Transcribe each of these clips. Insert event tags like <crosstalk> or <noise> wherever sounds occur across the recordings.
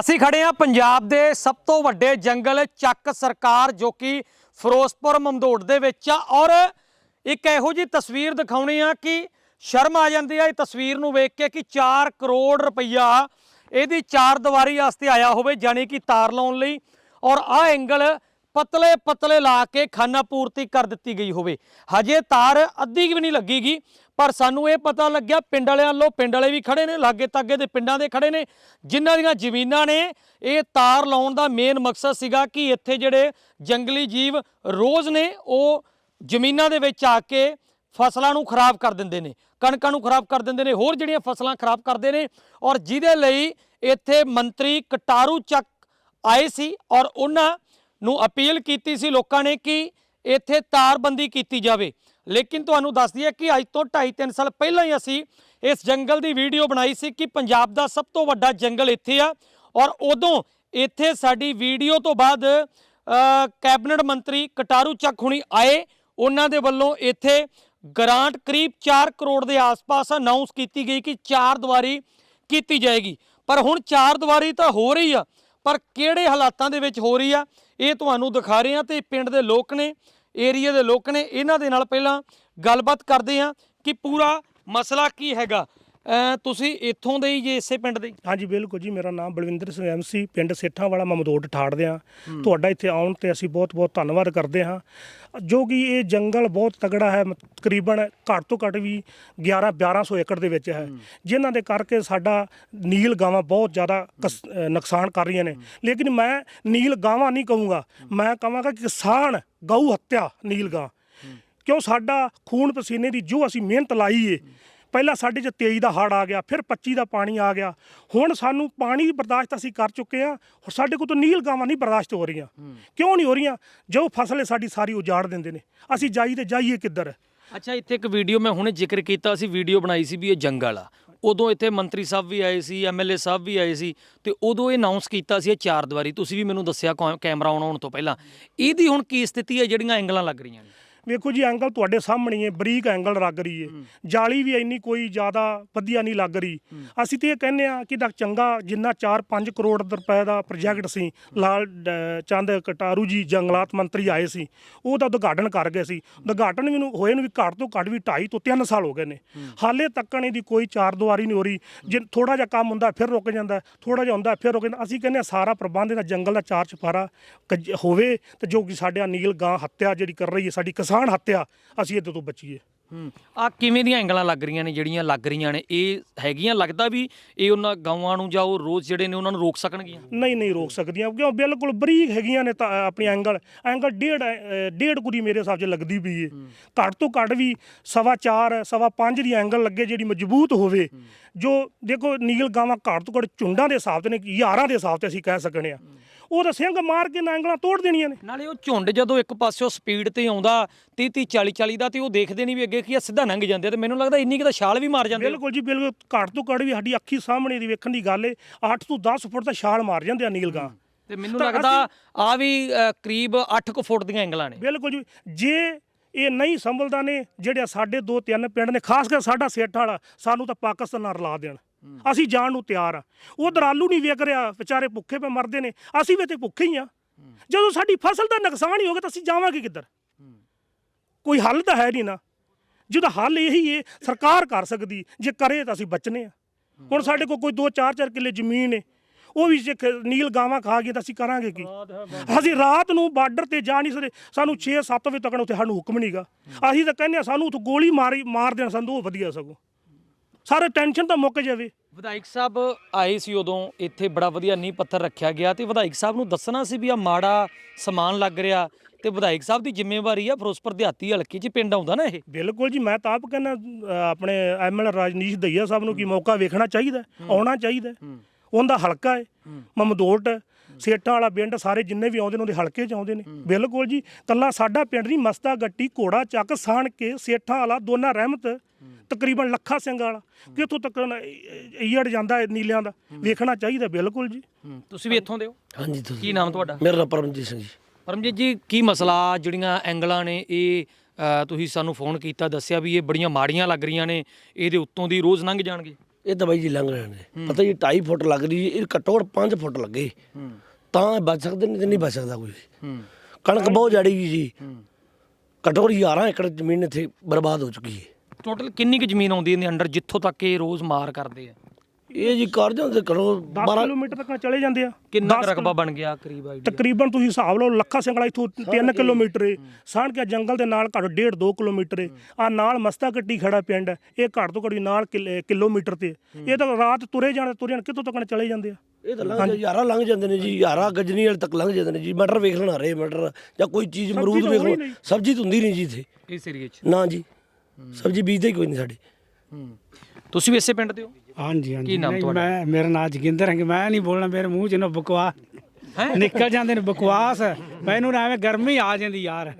ਅਸੀਂ ਖੜੇ ਹਾਂ ਪੰਜਾਬ ਦੇ ਸਭ ਤੋਂ ਵੱਡੇ ਜੰਗਲ ਚੱਕ ਸਰਕਾਰ ਜੋ ਕਿ ਫਿਰੋਜ਼ਪੁਰ, ਮਮਦੋੜ ਦੇ ਵਿੱਚ ਆ। ਔਰ ਇੱਕ ਇਹੋ ਜੀ ਤਸਵੀਰ ਦਿਖਾਉਣੀ ਆ ਕਿ ਸ਼ਰਮ ਆ ਜਾਂਦੀ ਆ ਇਹ ਤਸਵੀਰ ਨੂੰ ਵੇਖ ਕੇ ਕਿ 4 ਕਰੋੜ ਰੁਪਈਆ ਇਹਦੀ ਚਾਰ ਦੀਵਾਰੀ ਵਾਸਤੇ ਆਇਆ ਹੋਵੇ ਜਾਨੀ ਕਿ ਤਾਰ ਲਾਉਣ ਲਈ। ਔਰ ਆਹ ਐਂਗਲ ਪਤਲੇ ਪਤਲੇ ਲਾ ਕੇ ਖਾਨਾ ਪੂਰਤੀ ਕਰ ਦਿੱਤੀ ਗਈ ਹੋਵੇ। ਹਜੇ ਤਾਰ ਅੱਧੀ ਵੀ ਨਹੀਂ ਲੱਗੀਗੀ। ਪਰ ਸਾਨੂੰ ਇਹ ਪਤਾ ਲੱਗਿਆ ਪਿੰਡ ਵਾਲਿਆਂ ਵੱਲੋਂ, ਪਿੰਡ ਵਾਲੇ ਵੀ ਖੜੇ ਨੇ, ਲਾਗੇ ਤਾਗੇ ਦੇ ਪਿੰਡਾਂ ਦੇ ਖੜੇ ਨੇ, ਜਿਨ੍ਹਾਂ ਦੀਆਂ ਜ਼ਮੀਨਾਂ ਨੇ। ਇਹ ਤਾਰ ਲਾਉਣ ਦਾ ਮੇਨ ਮਕਸਦ ਸੀਗਾ ਕਿ ਇੱਥੇ ਜਿਹੜੇ ਜੰਗਲੀ ਜੀਵ ਰੋਜ਼ ਨੇ, ਉਹ ਜ਼ਮੀਨਾਂ ਦੇ ਵਿੱਚ ਆ ਕੇ ਫਸਲਾਂ ਨੂੰ ਖਰਾਬ ਕਰ ਦਿੰਦੇ ਨੇ, ਕਣਕਾਂ ਨੂੰ ਖਰਾਬ ਕਰ ਦਿੰਦੇ ਨੇ, ਹੋਰ ਜਿਹੜੀਆਂ ਫਸਲਾਂ ਖਰਾਬ ਕਰਦੇ ਨੇ। ਔਰ ਜਿਹਦੇ ਲਈ ਇੱਥੇ ਮੰਤਰੀ ਕਟਾਰੂ ਚੱਕ ਆਏ ਸੀ ਔਰ ਉਹਨਾਂ ਨੂੰ ਅਪੀਲ ਕੀਤੀ ਸੀ ਲੋਕਾਂ ਨੇ ਕਿ ਇੱਥੇ ਤਾਰਬੰਦੀ ਕੀਤੀ ਜਾਵੇ। ਲੇਕਿਨ ਤੁਹਾਨੂੰ ਦੱਸ ਦਈਏ ਕਿ ਅੱਜ ਤੋਂ 2.5-3 ਸਾਲ ਪਹਿਲਾਂ ਹੀ ਅਸੀਂ ਇਸ ਜੰਗਲ ਦੀ ਵੀਡੀਓ ਬਣਾਈ ਸੀ ਕਿ ਪੰਜਾਬ ਦਾ ਸਭ ਤੋਂ ਵੱਡਾ ਜੰਗਲ ਇੱਥੇ ਆ ਔਰ ਉਦੋਂ ਇੱਥੇ ਸਾਡੀ ਵੀਡੀਓ ਤੋਂ ਬਾਅਦ ਕੈਬਨਿਟ ਮੰਤਰੀ ਕਟਾਰੂ ਚੱਕ ਹੁਣੀ ਆਏ। ਉਹਨਾਂ ਦੇ ਵੱਲੋਂ ਇੱਥੇ ਗ੍ਰਾਂਟ ਕਰੀਬ 4 ਕਰੋੜ ਦੇ ਆਸ-ਪਾਸ ਅਨਾਉਂਸ ਕੀਤੀ ਗਈ ਕਿ ਚਾਰ ਦੀਵਾਰੀ ਕੀਤੀ ਜਾਏਗੀ। ਪਰ ਹੁਣ ਚਾਰ ਦੀਵਾਰੀ ਤਾਂ ਹੋ ਰਹੀ ਆ, ਪਰ ਕਿਹੜੇ ਹਾਲਾਤਾਂ ਦੇ ਵਿੱਚ ਹੋ ਰਹੀ ਆ, ਇਹ ਤੁਹਾਨੂੰ ਦਿਖਾ ਰਹੇ ਆ ਤੇ ਪਿੰਡ ਦੇ ਲੋਕ ਨੇ। ਏਰੀਆ ਦੇ ਲੋਕ ਨੇ, ਇਹਨਾਂ ਦੇ ਨਾਲ ਪਹਿਲਾਂ ਗੱਲਬਾਤ ਕਰਦੇ ਆ ਕਿ ਪੂਰਾ ਮਸਲਾ ਕੀ ਹੈਗਾ। ਤੁਸੀਂ ਇੱਥੋਂ ਦੇ ਹੀ ਜੇ ਇਸੇ ਪਿੰਡ ਦੇ? ਹਾਂਜੀ ਬਿਲਕੁਲ ਜੀ। ਮੇਰਾ ਨਾਮ ਬਲਵਿੰਦਰ ਸਿੰਘ ਐਮਸੀ ਪਿੰਡ ਸੇਠਾਂ ਵਾਲਾ ਮਮਦੋੜ ਠਾੜਦੇ ਹਾਂ। ਤੁਹਾਡਾ ਇੱਥੇ ਆਉਣ ਤੇ ਅਸੀਂ ਬਹੁਤ-ਬਹੁਤ ਧੰਨਵਾਦ ਕਰਦੇ ਹਾਂ। ਜੋ ਕਿ ਇਹ ਜੰਗਲ ਬਹੁਤ ਤਗੜਾ ਹੈ ਤਕਰੀਬਨ ਘੱਟ ਤੋਂ ਘੱਟ ਵੀ 11 1200 ਏਕੜ ਦੇ ਵਿੱਚ ਹੈ। ਜਿਨ੍ਹਾਂ ਦੇ ਕਰਕੇ ਸਾਡਾ ਨੀਲ ਗਾਵਾਂ ਬਹੁਤ ਜ਼ਿਆਦਾ ਨੁਕਸਾਨ ਕਰ ਰਹੀਆਂ ਨੇ। ਲੇਕਿਨ ਮੈਂ ਨੀਲ ਗਾਵਾਂ ਨਹੀਂ ਕਹੂੰਗਾ। ਮੈਂ ਕਹਾਂਗਾ ਕਿਸਾਨ ਗਊ ਹੱਤਿਆ ਨੀਲ ਗਾਂ। ਕਿਉਂ ਸਾਡਾ ਖੂਨ ਪਸੀਨੇ ਦੀ ਜੋ ਅਸੀਂ ਮਿਹਨਤ ਲਾਈ ਏ ਪਹਿਲਾਂ ਸਾਡੇ 'ਚ 23 ਦਾ ਹੜ ਆ ਗਿਆ ਫਿਰ 25 ਦਾ ਪਾਣੀ ਆ ਗਿਆ। ਹੁਣ ਸਾਨੂੰ ਪਾਣੀ ਬਰਦਾਸ਼ਤ ਅਸੀਂ ਕਰ ਚੁੱਕੇ ਆ ਸਾਡੇ ਕੋਲ ਤਾਂ ਨੀਲ ਗਾਵਾਂ ਨਹੀਂ ਬਰਦਾਸ਼ਤ ਹੋ ਰਹੀਆਂ। ਕਿਉਂ ਨਹੀਂ ਹੋ ਰਹੀਆਂ? ਜੋ ਫਸਲ ਹੈ ਸਾਡੀ ਸਾਰੀ ਉਜਾੜ ਦਿੰਦੇ ਨੇ। ਅਸੀਂ ਜਾਈ ਤੇ ਜਾਈਏ ਕਿੱਧਰ? ਅੱਛਾ ਇੱਥੇ ਇੱਕ ਵੀਡੀਓ ਮੈਂ ਹੁਣੇ ਜ਼ਿਕਰ ਕੀਤਾ ਸੀ ਵੀਡੀਓ ਬਣਾਈ ਸੀ ਵੀ ਇਹ ਜੰਗਲ ਆ ਉਦੋਂ ਇੱਥੇ ਮੰਤਰੀ ਸਾਹਿਬ ਵੀ ਆਏ ਸੀ ਐਮਐਲਏ ਸਾਹਿਬ ਵੀ ਆਏ ਸੀ ਤੇ ਉਦੋਂ ਇਹ ਅਨਾਉਂਸ ਕੀਤਾ ਸੀ ਇਹ ਚਾਰ ਦੀਵਾਰੀ। ਤੁਸੀਂ ਵੀ ਮੈਨੂੰ ਦੱਸਿਆ ਕੈਮਰਾ ਆਨ ਹੋਣ ਤੋਂ ਪਹਿਲਾਂ। ਇਹਦੀ ਹੁਣ ਕੀ ਸਥਿਤੀ ਹੈ ਜਿਹੜੀਆਂ ਐਂਗਲਾਂ ਲੱਗ ਰਹੀਆਂ ਨੇ? ਵੇਖੋ ਜੀ ਐਂਗਲ ਤੁਹਾਡੇ ਸਾਹਮਣੇ ਹੀ ਬਰੀਕ ਐਂਗਲ ਲੱਗ ਰਹੀ ਹੈ। ਜਾਲੀ ਵੀ ਇੰਨੀ ਕੋਈ ਜ਼ਿਆਦਾ ਵਧੀਆ ਨਹੀਂ ਲੱਗ ਰਹੀ। ਅਸੀਂ ਤੇ ਇਹ ਕਹਿੰਦੇ ਆ ਕਿ ਦਾ ਚੰਗਾ ਜਿੰਨਾ 4-5 ਕਰੋੜ ਰੁਪਏ ਦਾ ਪ੍ਰੋਜੈਕਟ ਸੀ ਲਾਲ ਚੰਦ ਕਟਾਰੂ ਜੀ ਜੰਗਲਾਤ ਮੰਤਰੀ ਆਏ ਸੀ ਉਹਦਾ ਉਦਘਾਟਨ ਕਰ ਗਏ ਸੀ। ਉਦਘਾਟਨ ਵੀ ਨੂੰ ਹੋਏ ਨੂੰ ਵੀ ਘੱਟ ਤੋਂ ਘੱਟ ਵੀ 2.5 ਤੋਂ 3 ਸਾਲ ਹੋ ਗਏ ਨੇ। ਹਾਲੇ ਤੱਕ ਇਹਦੀ ਕੋਈ ਚਾਰ ਦੀਵਾਰੀ ਨਹੀਂ ਹੋ ਰਹੀ। ਜੇ ਥੋੜਾ ਜਿਹਾ ਕੰਮ ਹੁੰਦਾ ਫਿਰ ਰੁਕ ਜਾਂਦਾ ਥੋੜਾ ਜਿਹਾ ਹੁੰਦਾ ਫਿਰ ਰੁਕ ਜਾਂਦਾ। ਅਸੀਂ ਕਹਿੰਦੇ ਹਾਂ ਸਾਰਾ ਪ੍ਰਬੰਧ ਇਹਦਾ ਜੰਗਲ ਦਾ ਚਾਰ ਚਫਾਰਾ ਹੋਵੇ ਤੇ ਜੋ ਕਿ ਸਾਡੇ ਨੀਲ ਗਾਂ ਹੱਤਿਆ ਜਿਹੜੀ ਕਰ ਰਹੀ ਹੈ ਸਾਡੀ ਕਿਸਾਨ ਹੱਤਿਆ ਅਸੀਂ ਇਹਦੇ ਤੋਂ ਬਚੀਏ। ਹੂੰ ਆ ਕਿਵੇਂ ਦੀਆਂ ਐਂਗਲਾਂ ਲੱਗ ਰਹੀਆਂ ਨੇ ਜਿਹੜੀਆਂ ਲੱਗ ਰਹੀਆਂ ਨੇ? ਇਹ ਹੈਗੀਆਂ ਲੱਗਦਾ ਵੀ ਇਹ ਉਹਨਾਂ ਗਾਵਾਂ ਨੂੰ ਜਾਂ ਉਹ ਰੋਜ਼ ਜਿਹੜੇ ਨੇ ਉਹਨਾਂ ਨੂੰ ਰੋਕ ਸਕਣਗੀਆਂ? ਨਹੀਂ ਨਹੀਂ ਰੋਕ ਸਕਦੀਆਂ ਕਿਉਂ? ਬਿਲਕੁਲ ਬਰੀਕ ਹੈਗੀਆਂ ਨੇ ਤਾਂ ਆਪਣੀ ਐਂਗਲ। ਐਂਗਲ ਡੇਢ ਅ, ਡੇਢ ਕੁਦੀ ਮੇਰੇ ਹਿਸਾਬ 'ਚ ਲੱਗਦੀ ਪਈ ਏ। ਘੱਟ ਤੋਂ ਘੱਟ ਵੀ ਸਵਾ 4 ਸਵਾ 5 ਦੀ ਐਂਗਲ ਲੱਗੇ ਜਿਹੜੀ ਮਜ਼ਬੂਤ ਹੋਵੇ। ਜੋ ਦੇਖੋ ਨੀਲ ਗਾਵਾਂ ਘੱਟ ਤੋਂ ਘੱਟ ਚੁੰਡਾਂ ਦੇ ਹਿਸਾਬ ਤੇ ਨੇ ਯਾਰਾਂ ਦੇ ਹਿਸਾਬ ਤੇ ਅਸੀਂ ਕਹਿ ਸਕਨੇ ਆ ਉਹ ਤਾਂ ਸਿੰਘ ਮਾਰ ਕੇ ਨਾ ਐਂਗਲਾਂ ਤੋੜ ਦੇਣੀਆਂ ਨੇ। ਨਾਲੇ ਉਹ ਝੁੰਡ ਜਦੋਂ ਇੱਕ ਪਾਸਿਓਂ ਸਪੀਡ ਤੇ ਆਉਂਦਾ 30 30 40 40 ਦਾ ਤੇ ਉਹ ਦੇਖਦੇ ਨਹੀਂ ਵੀ ਅੱਗੇ ਕੀ ਆ ਸਿੱਧਾ ਲੰਘ ਜਾਂਦੇ ਤੇ ਮੈਨੂੰ ਲੱਗਦਾ ਇੰਨੀ ਕਿ ਤਾਂ ਛਾਲ ਵੀ ਮਾਰ ਜਾਂਦੇ। ਬਿਲਕੁਲ ਜੀ ਬਿਲਕੁਲ। ਘੱਟ ਤੋਂ ਘੱਟ ਵੀ ਸਾਡੀ ਅੱਖੀ ਸਾਹਮਣੇ ਦੀ ਵੇਖਣ ਦੀ ਗੱਲ ਏ। 8 ਤੋਂ 10 ਫੁੱਟ ਦਾ ਛਾਲ ਮਾਰ ਜਾਂਦੇ ਆ ਨੀਲ ਗਾਂ। ਤੇ ਮੈਨੂੰ ਤਾਂ ਲੱਗਦਾ ਆ ਵੀ ਕਰੀਬ 8 ਕੁ ਫੁੱਟ ਦੀਆਂ ਐਂਗਲਾਂ ਨੇ। ਬਿਲਕੁਲ ਜੀ। ਜੇ ਇਹ ਨਹੀਂ ਸੰਭਲਦਾ ਨੇ ਜਿਹੜੇ ਸਾਡੇ ਦੋ ਤਿੰਨ ਪਿੰਡ ਨੇ ਖਾਸ ਕਰ ਸਾਡਾ ਸੇਠ ਵਾਲਾ ਸਾਨੂੰ ਤਾਂ ਪਾਕਿਸਤਾਨ ਨਾਲ ਰਲਾ ਦੇਣ। ਅਸੀਂ ਜਾਣ ਨੂੰ ਤਿਆਰ ਆ। ਉਧਰ ਆਲੂ ਨਹੀਂ ਵੇਖ ਰਿਹਾ ਵਿਚਾਰੇ ਭੁੱਖੇ ਪੇ ਮਰਦੇ ਨੇ। ਅਸੀਂ ਵੀ ਤੇ ਭੁੱਖੇ ਹੀ ਆ। ਜਦੋਂ ਸਾਡੀ ਫਸਲ ਦਾ ਨੁਕਸਾਨ ਹੀ ਹੋ ਗਿਆ ਤਾਂ ਅਸੀਂ ਜਾਵਾਂਗੇ ਕਿੱਧਰ? ਕੋਈ ਹੱਲ ਤਾਂ ਹੈ ਨਹੀਂ ਨਾ। ਜਿਹਦਾ ਹੱਲ ਇਹੀ ਏ ਸਰਕਾਰ ਕਰ ਸਕਦੀ। ਜੇ ਕਰੇ ਤਾਂ ਅਸੀਂ ਬਚਨੇ ਆ। ਹੁਣ ਸਾਡੇ ਕੋਲ ਕੋਈ 2-4-4 ਕਿੱਲੇ ਜ਼ਮੀਨ ਏ। ਉਹ ਵੀ ਜੇ ਨੀਲ ਗਾਵਾਂ ਖਾ ਗਏ ਤਾਂ ਅਸੀਂ ਕਰਾਂਗੇ ਕੀ? ਅਸੀਂ ਰਾਤ ਨੂੰ ਬਾਰਡਰ ਤੇ ਜਾ ਨਹੀਂ ਸਕਦੇ। ਸਾਨੂੰ 6-7 ਵਜੇ ਤੱਕ ਉੱਥੇ ਸਾਨੂੰ ਹੁਕਮ ਨਹੀਂਗਾ ਅਸੀਂ ਤਾਂ ਕਹਿੰਦੇ ਆ ਸਾਨੂੰ ਉੱਥੇ ਗੋਲੀ ਮਾਰੀ ਮਾਰ ਦੇਣ ਸਾਨੂੰ ਉਹ ਵਧੀਆ ਸਗੋਂ। ਸਾਰੇ ਟੈਨਸ਼ਨ ਤਾਂ ਮੁੱਕ ਜਾਵੇ। ਵਿਧਾਇਕ ਸਾਹਿਬ ਆਏ ਸੀ ਉਦੋਂ ਇੱਥੇ ਬੜਾ ਵਧੀਆ ਨੀਂਹ ਪੱਥਰ ਰੱਖਿਆ ਗਿਆ ਤੇ ਵਿਧਾਇਕ ਸਾਹਿਬ ਨੂੰ ਦੱਸਣਾ ਸੀ ਵੀ ਆ ਮਾੜਾ ਸਮਾਨ ਲੱਗ ਰਿਹਾ ਤੇ ਵਿਧਾਇਕ ਸਾਹਿਬ ਦੀ ਜ਼ਿੰਮੇਵਾਰੀ ਆ ਫਿਰੋਜ਼ਪੁਰ ਦਿਹਾਤੀ ਹਲਕੇ 'ਚ ਪਿੰਡ ਆਉਂਦਾ ਨਾ ਇਹ। ਬਿਲਕੁਲ ਜੀ ਮੈਂ ਤਾਂ ਆਪ ਕਹਿੰਦਾ ਆਪਣੇ ਐਮਐਲ ਰਾਜਨੀਸ਼ ਦਈਆ ਸਾਹਿਬ ਨੂੰ ਕੀ ਮੌਕਾ ਵੇਖਣਾ ਚਾਹੀਦਾ ਆਉਣਾ ਚਾਹੀਦਾ। ਉਹਦਾ ਹਲਕਾ ਹੈ। ਮਮਦੋਟ ਸੇਠਾਂ ਵਾਲਾ ਪਿੰਡ ਸਾਰੇ ਜਿੰਨੇ ਵੀ ਆਉਂਦੇ ਨੇ ਉਹਦੇ ਹਲਕੇ 'ਚ ਆਉਂਦੇ ਨੇ। ਬਿਲਕੁਲ ਜੀ ਕੱਲਾ ਸਾਡਾ ਪਿੰਡ ਨਹੀਂ ਮਸਤਾ ਗੱਟੀ ਘੋੜਾ ਚੱਕ ਸਾਣ ਕੇ ਸੇਠਾਂ ਵਾਲਾ ਦੋਨਾ ਰਹਿਮਤ। ਤਕਰੀਬਨ ਲੱਖਾ ਸਿੰਘ ਵਾਲਾ। ਕਿੱਥੋਂ ਤੱਕ ਈੜ ਜਾਂਦਾ ਹੈ ਨੀਲਿਆਂ ਦਾ। ਵੇਖਣਾ ਚਾਹੀਦਾ ਬਿਲਕੁਲ ਜੀ। ਤੁਸੀਂ ਵੀ ਇੱਥੋਂ ਦੇ ਹੋ? ਹਾਂਜੀ ਤੁਸੀਂ। ਕੀ ਨਾਮ ਤੁਹਾਡਾ? ਮੇਰਾ ਨਾਮ ਪਰਮਜੀਤ ਸਿੰਘ ਜੀ। ਪਰਮਜੀਤ ਜੀ ਕੀ ਮਸਲਾ ਜਿਹੜੀਆਂ ਐਂਗਲਾਂ ਨੇ ਇਹ ਤੁਸੀਂ ਸਾਨੂੰ ਫੋਨ ਕੀਤਾ ਦੱਸਿਆ ਵੀ ਇਹ ਬੜੀਆਂ ਮਾੜੀਆਂ ਲੱਗ ਰਹੀਆਂ ਨੇ ਇਹਦੇ ਉੱਤੋਂ ਦੀ ਰੋਜ਼ ਲੰਘ ਜਾਣਗੇ? ਇਹ ਤਾਂ ਬਾਈ ਜੀ ਲੰਘ ਰਹੇ ਨੇ। ਪਤਾ ਜੀ 2.5 ਫੁੱਟ ਲੱਗ ਰਹੀ ਇਹ ਘੱਟੋ ਘੱਟ 5 ਫੁੱਟ ਲੱਗੇ। ਹੂੰ। ਤਾਂ ਬਚ ਸਕਦੇ ਨਹੀਂ ਤੇ ਨਹੀਂ ਬਚ ਸਕਦਾ ਕੋਈ। ਹੂੰ। ਕਣਕ ਬਹੁਤ ਜੜੀ ਗਈ ਜੀ ਹੂੰ। ਘੱਟੋ ਘੱਟ 11 ਏਕੜ ਜ਼ਮੀਨ ਇੱਥੇ ਬਰਬਾਦ ਹੋ ਚੁੱਕੀ ਹੈ। ਟੋਟਲ ਕਿੰਨੀ ਕੁ ਜ਼ਮੀਨ ਆਉਂਦੀ ਇਹਦੇ ਅੰਡਰ ਜਿੱਥੋਂ ਤੱਕ ਇਹ ਰੋਜ਼ ਮਾਰ ਕਰਦੇ ਆ? ਇਹ ਜੀ ਕਰ ਜਾਂਦੇ ਕਰੋ 10 12 ਕਿਲੋਮੀਟਰ ਤੱਕ ਚਲੇ ਜਾਂਦੇ ਆ। ਕਿੰਨਾ ਕੁ ਰਕਬਾ ਬਣ ਗਿਆ ਕਰੀਬ ਆਈਡੀਆ? ਤਕਰੀਬਨ ਤੁਸੀਂ ਹਿਸਾਬ ਲਓ ਲੱਖਾ ਸਿੰਘਲਾ ਇਥੋਂ 3 ਕਿਲੋਮੀਟਰ ਏ। ਸਾਣਕਿਆ ਜੰਗਲ ਦੇ ਨਾਲ ਘੱਟ 1.5 2 ਕਿਲੋਮੀਟਰ ਏ। ਆ ਨਾਲ ਮਸਤਾ ਕੱਟੀ ਖੜਾ ਪਿੰਡ ਇਹ ਘੱਟ ਤੋਂ ਘੱਟ ਨਾਲ ਕਿਲ- ਕਿਲੋਮੀਟਰ ਤੇ ਇਹ ਤਾਂ ਰਾਤ ਤੁਰੇ ਜਾਣ ਤੁਰੇ ਜਾਣ ਕਿੱਥੋਂ ਤੱਕ ਚਲੇ ਜਾਂਦੇ ਆ। ਇਹ ਤਾਂ ਲੰਘ ਯਾਰਾ ਲੰਘ ਜਾਂਦੇ ਨੇ ਜੀ ਯਾਰਾ ਗਜਨੀ ਵਾਲੇ ਤੱਕ ਲੰਘ ਜਾਂਦੇ ਨੇ ਜੀ। ਮਟਰ ਵੇਖ ਲੈਣਾ ਰੇ ਮਟਰ ਜਾਂ ਕੋਈ ਚੀਜ਼ ਅਮਰੂਦ ਤਾਂ ਵੇਖ ਲਓ। ਸਬਜ਼ੀ ਤਾਂ ਹੁੰਦੀ ਨਹੀਂ ਜੀ ਇੱਥੇ। ਇਸ ਏਰੀਏ 'ਚ? ਨਾ ਜੀ। ਸਬਜ਼ੀ ਬੀਜਦੇ ਹੀ ਕੋਈ ਨਹੀਂ ਸਾਡੇ। ਹੂੰ। ਤੁਸੀਂ ਵੀ ਇਸੇ ਪਿੰਡ ਦੇ ਹੋ? ਹਾਂਜੀ ਹਾਂਜੀ। ਕੀ ਨਾਮ ਨਹੀਂ, ਤੁਹਾਡਾ? ਮੈਂ ਮੇਰਾ ਨਾਮ ਜੋਗਿੰਦਰ ਹੈ ਮੈਂ ਨਹੀਂ ਬੋਲਣਾ ਮੇਰੇ ਮੂੰਹ ਚ ਨਾ ਬਕਵਾਸ। ਨਿਕਲ ਜਾਂਦੇ ਨੇ ਬਕਵਾਸ। ਮੈਨੂੰ ਨਾ ਐਵੇਂ ਗਰਮੀ ਆ ਜਾਂਦੀ ਯਾਰ।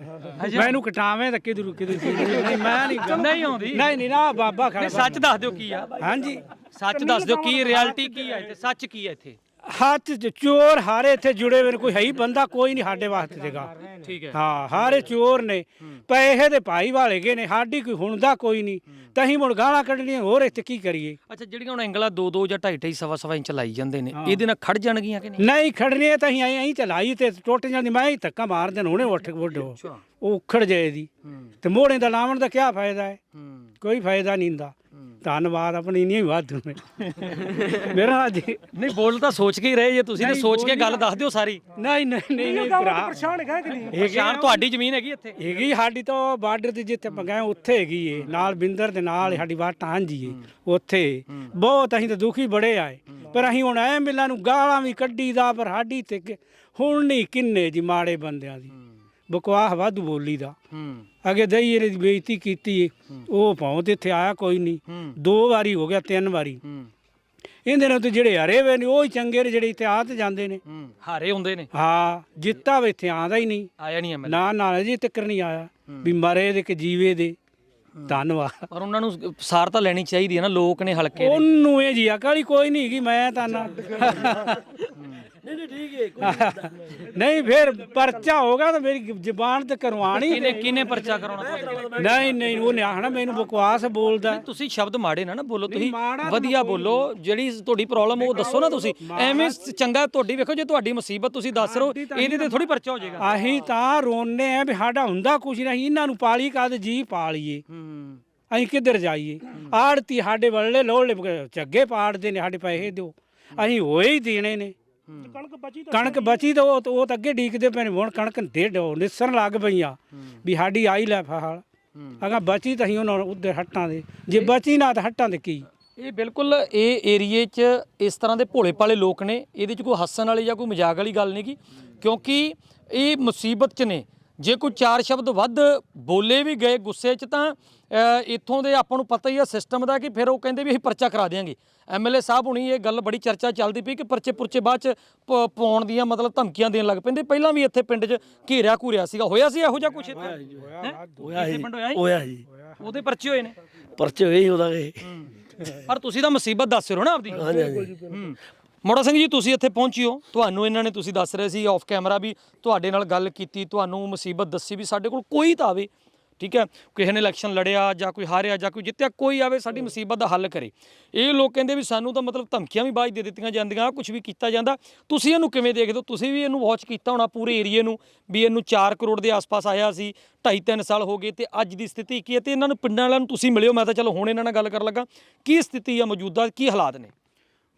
ਮੈਨੂੰ ਕਟਾਵੇਂ ਤਾਂ ਕਿਧਰੂ ਕਿਧਰੂ ਨਹੀਂ ਮੈਂ ਨਹੀਂ ਨਹੀਂ ਆਉਂਦੀ। ਨਹੀਂ ਨਹੀਂ ਨਾ ਬਾਬਾ ਖੜਾ ਨਹੀਂ ਸੱਚ ਦੱਸ ਦਿਓ ਕੀ ਆ। ਹਾਂਜੀ। ਸੱਚ ਦੱਸ ਦਿਓ ਕੀ ਰਿਐਲਿਟੀ ਕੀ ਆ ਇੱਥੇ? ਸੱਚ ਕੀ ਆ ਇੱਥੇ? ਹੱਥ ਚ ਚੋਰ ਹਾਰੇ ਇੱਥੇ ਜੁੜੇ ਹੋਏ ਨੇ ਕੋਈ ਹੈ ਹੀ ਬੰਦਾ ਕੋਈ ਨਹੀਂ ਸਾਡੇ ਵਾਸਤੇ ਦੇਗਾ ਠੀਕ ਹੈ। ਹਾਂ ਹਾਰੇ ਚੋਰ ਨੇ। ਪੈਸੇ ਦੇ ਭਾਈ ਵਾਲੇ ਗਏ ਨੇ ਸਾਡੀ ਕੋਈ ਹੁਣਦਾ ਕੋਈ ਨਹੀਂ। ਤਹੀਂ ਮੁੜ ਗਾਲਾਂ ਕੱਢਣੀਆਂ ਹੋਰ ਇੱਥੇ ਕੀ ਕਰੀਏ? ਅੱਛਾ ਜਿਹੜੀਆਂ ਹੁਣ ਐਂਗਲਾ 2 2 ਜਾਂ 2.5 2.5 ਸਵਾ ਸਵਾ ਇੰਚ ਲਾਈ ਜਾਂਦੇ ਨੇ ਇਹਦੇ ਨਾਲ ਖੜ ਜਾਣਗੀਆਂ ਕਿ ਨਹੀਂ? ਨਹੀਂ ਖੜਨੇ ਤਾਂ ਅਸੀਂ ਐਂ ਚਲਾਈ ਤੇ ਟੁੱਟ ਜਾਂਦੀ ਮੈਂ ਹੀ ਧੱਕਾ ਮਾਰ ਦੇਣ ਹੁਣੇ ਉੱਠ ਵੱਡੋ ਉਹ ਉਖੜ ਜਾਏ ਦੀ ਹੂੰ। ਤੇ ਮੋੜੇ ਦਾ ਲਾਵਣ ਦਾ ਕੀ ਫਾਇਦਾ ਹੈ? ਹੂੰ। ਕੋਈ ਫਾਇਦਾ ਨਹੀਂ ਹੁੰਦਾ। ਧੰਨਵਾਦ ਆਪਣੀ ਨਹੀਂ ਵਾਧੂ ਨੇ। <laughs> ਮੇਰਾ ਜੀ ਨਹੀਂ ਬੋਲ ਤਾਂ ਸੋਚ ਕੇ ਹੀ ਰਹੇ ਜੇ ਤੁਸੀਂ ਤੇ ਸੋਚ ਕੇ ਗੱਲ ਦੱਸ ਦਿਓ ਸਾਰੀ। ਨਹੀਂ ਨਹੀਂ ਨਹੀਂ ਨਹੀਂ ਭਰਾ। ਪਰੇਸ਼ਾਨ ਹੈਗਾ ਕਿ ਨਹੀਂ? ਹੈਗੀ ਸ਼ਾਨ ਤੁਹਾਡੀ ਜ਼ਮੀਨ ਹੈਗੀ ਇੱਥੇ? ਹੈਗੀ ਸਾਡੀ ਤਾਂ ਬਾਰਡਰ ਤੇ ਜਿੱਥੇ ਆਪਾਂ ਗਏ ਉੱਥੇ ਹੈਗੀ ਏ। ਨਾਲ ਬਿੰਦਰ ਦੇ ਨਾਲ ਸਾਡੀ ਬਾਤ ਟਾਂਜੀ ਏ ਉੱਥੇ। ਬਹੁਤ ਅਸੀਂ ਤਾਂ ਦੁਖੀ ਬੜੇ ਆਏ। ਪਰ ਅਸੀਂ ਹੁਣ ਐ ਮਿਲਾਂ ਨੂੰ ਗਾਲਾਂ ਵੀ ਕੱਢੀ ਦਾ ਪਰ ਸਾਡੀ ਤੇ ਹੁਣ ਨਹੀਂ ਕਿੰਨੇ ਜੀ ਮਾੜੇ ਬੰਦਿਆਂ ਦੀ। ਬਕਵਾਸ ਵਾਧੂ ਬੋਲੀ ਦਾ। ਹੂੰ। ਅਗੇ ਦਈ ਇਹਦੀ ਬੇਇੱਜ਼ਤੀ ਕੀਤੀ ਏ। ਉਹ ਭਾਵੇਂ ਤੇ ਇੱਥੇ ਆਇਆ ਕੋਈ ਨਹੀਂ ਦੋ ਵਾਰੀ ਹੋ ਗਿਆ ਤਿੰਨ ਵਾਰੀ। ਇਹਦੇ ਨਾਲ ਤੇ ਜਿਹੜੇ ਹਰੇ ਵੇ ਨੇ ਉਹ ਹੀ ਚੰਗੇ ਨੇ ਜਿਹੜੇ ਇੱਥੇ ਆ ਤੇ ਜਾਂਦੇ ਨੇ। ਹਾਰੇ ਹੁੰਦੇ ਨੇ। ਹਾਂ ਜਿੱਤਾ ਵੇ ਇੱਥੇ ਆਂਦਾ ਹੀ ਨਹੀਂ। ਆਇਆ ਨਹੀਂ ਐਮਐਲ ਨਾ ਨਾ ਜੀ ਤੱਕਰ ਨਹੀਂ ਆਇਆ। ਵੀ ਮਰੇ ਦੇ ਕਿ ਜੀਵੇ ਦੇ। ਧੰਨਵਾਦ। ਪਰ ਉਹਨਾਂ ਨੂੰ ਸਾਰ ਤਾਂ ਲੈਣੀ ਚਾਹੀਦੀ ਹੈ ਨਾ ਲੋਕ ਨੇ ਹਲਕੇ ਦੇ ਉਹਨੂੰ ਇਹ ਜੀ ਅਕਾਲੀ ਕੋਈ ਨਹੀਂ ਹੈਗੀ ਮੈਂ ਤਾਂ ਨਾ। ਨਹੀਂ ਨਹੀਂ ਠੀਕ ਹੈ ਨਹੀਂ। ਫਿਰ ਪਰਚਾ ਹੋਗਾ ਤਾਂ ਮੇਰੀ ਜ਼ਬਾਨ ਤੇ ਕਰਵਾਣੀ ਕਿਨੇ ਕਿਨੇ ਪਰਚਾ ਕਰਾਉਣਾ ਨਹੀਂ ਨਹੀਂ ਉਹਨੇ ਆਖਣਾ ਮੈਨੂੰ ਬਕਵਾਸ ਬੋਲਦਾ। ਤੁਸੀਂ ਸ਼ਬਦ ਮਾੜੇ ਨਾ ਨਾ ਬੋਲੋ ਤੁਸੀਂ ਵਧੀਆ ਬੋਲੋ ਜਿਹੜੀ ਤੁਹਾਡੀ ਪ੍ਰੋਬਲਮ ਉਹ ਦੱਸੋ ਨਾ ਤੁਸੀਂ। ਐਵੇਂ ਚੰਗਾ ਤੁਹਾਡੀ ਵੇਖੋ ਜੇ ਤੁਹਾਡੀ ਮੁਸੀਬਤ ਤੁਸੀਂ ਦੱਸ ਰਹੇ ਇਹਦੇ ਤੇ ਥੋੜੀ ਪਰਚਾ ਹੋ ਜਾਏਗਾ। ਅਸੀਂ ਤਾਂ ਰੋਨੇ ਆ ਵੀ ਸਾਡਾ ਹੁੰਦਾ ਕੁਛ ਨਹੀਂ ਇਹਨਾਂ ਨੂੰ ਪਾਲੀ ਕਾਦ ਜੀ ਪਾਲੀਏ। ਅਸੀਂ ਕਿੱਧਰ ਜਾਈਏ? ਆੜਤੀ ਸਾਡੇ ਵੱਲੇ ਲੋਲੇ ਝੱਗੇ ਪਾੜਦੇ ਨੇ ਸਾਡੇ ਪੈਸੇ ਦਿਓ। ਅਸੀਂ ਹੋਏ ਹੀ ਦੇਣੇ ਨੇ। ਕਣਕ ਬਚੀ ਤਾਂ ਕਣਕ ਬਚੀ ਤਾਂ ਉਹ ਉਹ ਤਾਂ ਅੱਗੇ ਡੀਕਦੇ ਪਏ ਨੇ ਹੁਣ ਕਣਕ ਦੇ ਡੋ ਨਿਸਰਨ ਲੱਗ ਪਈਆਂ। ਵੀ ਸਾਡੀ ਆਈ ਲੈ ਫਹਾਲ ਅਗਾ ਬਚੀ ਤਾਂ ਅਸੀਂ ਉਹਨਾਂ ਨੂੰ ਉੱਧਰ ਹੱਟਾਂ ਦੇ। ਜੇ ਬਚੀ ਨਾ ਤਾਂ ਹੱਟਾਂ ਦੇ ਕੀ? ਇਹ ਬਿਲਕੁਲ ਇਹ ਏਰੀਏ 'ਚ ਇਸ ਤਰ੍ਹਾਂ ਦੇ ਭੋਲੇ ਭਾਲੇ ਲੋਕ ਨੇ। ਇਹਦੇ 'ਚ ਕੋਈ ਹੱਸਣ ਵਾਲੀ ਜਾਂ ਕੋਈ ਮਜ਼ਾਕ ਵਾਲੀ ਗੱਲ ਨਹੀਂ ਗੀ ਕਿਉਂਕਿ ਇਹ ਮੁਸੀਬਤ 'ਚ ਨੇ। ਜੇ ਕੋਈ ਚਾਰ ਸ਼ਬਦ ਵੱਧ ਬੋਲੇ ਵੀ ਗਏ ਗੁੱਸੇ 'ਚ ਤਾਂ ਇੱਥੋਂ ਦੇ ਆਪਾਂ ਨੂੰ ਪਤਾ ਹੀ ਆ ਸਿਸਟਮ ਦਾ ਕਿ ਫਿਰ ਉਹ ਕਹਿੰਦੇ ਵੀ ਅਸੀਂ ਪਰਚਾ ਕਰਾ ਦੇਾਂਗੇ ਐਮਐਲਏ ਸਾਹਿਬ ਹੁਣੀ ਇਹ ਗੱਲ ਬੜੀ ਚਰਚਾ ਚੱਲਦੀ ਪਈ ਕਿ ਪਰਚੇ ਪੁਰਚੇ ਬਾਅਦ 'ਚ ਪਾਉਣ ਦੀਆਂ ਮਤਲਬ ਧਮਕੀਆਂ ਦੇਣ ਲੱਗ ਪੈਂਦੇ। ਪਹਿਲਾਂ ਵੀ ਇੱਥੇ ਪਿੰਡ 'ਚ ਘੇਰਿਆ ਘੂਰਿਆ ਸੀਗਾ। ਹੋਇਆ ਸੀ ਇਹੋ ਜਿਹਾ ਕੁਝ ਇੱਥੇ? ਹੋਇਆ ਸੀ? ਹੋਇਆ ਜੀ ਉਹਦੇ ਪਰਚੇ ਹੋਏ ਨੇ? ਪਰਚੇ ਹੋਏ ਹੀ ਉਹਦਾ ਇਹ। ਪਰ ਤੁਸੀਂ ਤਾਂ ਮੁਸੀਬਤ ਦੱਸ ਰਹੇ ਹੋ ਨਾ ਆਪਦੀ। ਹਾਂਜੀ ਹਾਂਜੀ। ਹੂੰ। ਮੋੜਾ ਸਿੰਘ ਜੀ ਤੁਸੀਂ ਇੱਥੇ ਪਹੁੰਚਿਓ। ਤੁਹਾਨੂੰ ਇਹਨਾਂ ਨੇ ਤੁਸੀਂ ਦੱਸ ਰਹੇ ਸੀ ਆਫ ਕੈਮਰਾ ਵੀ ਤੁਹਾਡੇ ਨਾਲ ਗੱਲ ਕੀਤੀ ਤੁਹਾਨੂੰ ਮੁਸੀਬਤ ਦੱਸੀ ਵੀ ਸਾਡੇ ਕੋਲ ਕੋਈ ਤਾਂ ਆਵੇ ਠੀਕ ਹੈ? ਕਿਸੇ ਨੇ ਇਲੈਕਸ਼ਨ ਲੜਿਆ ਜਾਂ ਕੋਈ ਹਾਰਿਆ ਜਾਂ ਕੋਈ ਜਿੱਤਿਆ ਕੋਈ ਆਵੇ ਸਾਡੀ ਮੁਸੀਬਤ ਦਾ ਹੱਲ ਕਰੇ। ਇਹ ਲੋਕ ਕਹਿੰਦੇ ਵੀ ਸਾਨੂੰ ਤਾਂ ਮਤਲਬ ਧਮਕੀਆਂ ਵੀ 'ਚ ਦੇ ਦਿੱਤੀਆਂ ਜਾਂਦੀਆਂ ਕੁਝ ਵੀ ਕੀਤਾ ਜਾਂਦਾ। ਤੁਸੀਂ ਇਹਨੂੰ ਕਿਵੇਂ ਦੇਖਦੇ ਹੋ? ਤੁਸੀਂ ਵੀ ਇਹਨੂੰ ਵਾਚ ਕੀਤਾ ਹੋਣਾ ਪੂਰੇ ਏਰੀਏ ਨੂੰ ਵੀ ਇਹਨੂੰ 4 ਕਰੋੜ ਦੇ ਆਸ-ਪਾਸ ਆਇਆ ਸੀ 2.5 3 ਸਾਲ ਹੋ ਗਏ ਤੇ ਅੱਜ ਦੀ ਸਥਿਤੀ ਕੀ ਹੈ? ਤੇ ਇਹਨਾਂ ਨੂੰ ਪਿੰਡਾਂ ਵਾਲਿਆਂ ਨੂੰ ਤੁਸੀਂ ਮਿਲਿਓ ਮੈਂ ਤਾਂ ਚਲੋ ਹੁਣ ਇਹਨਾਂ ਨਾਲ ਗੱਲ ਕਰਨ ਲੱਗਾ। ਕੀ ਸਥਿਤੀ ਆ ਮੌਜੂਦਾ? ਕੀ ਹਾਲਾਤ ਨੇ?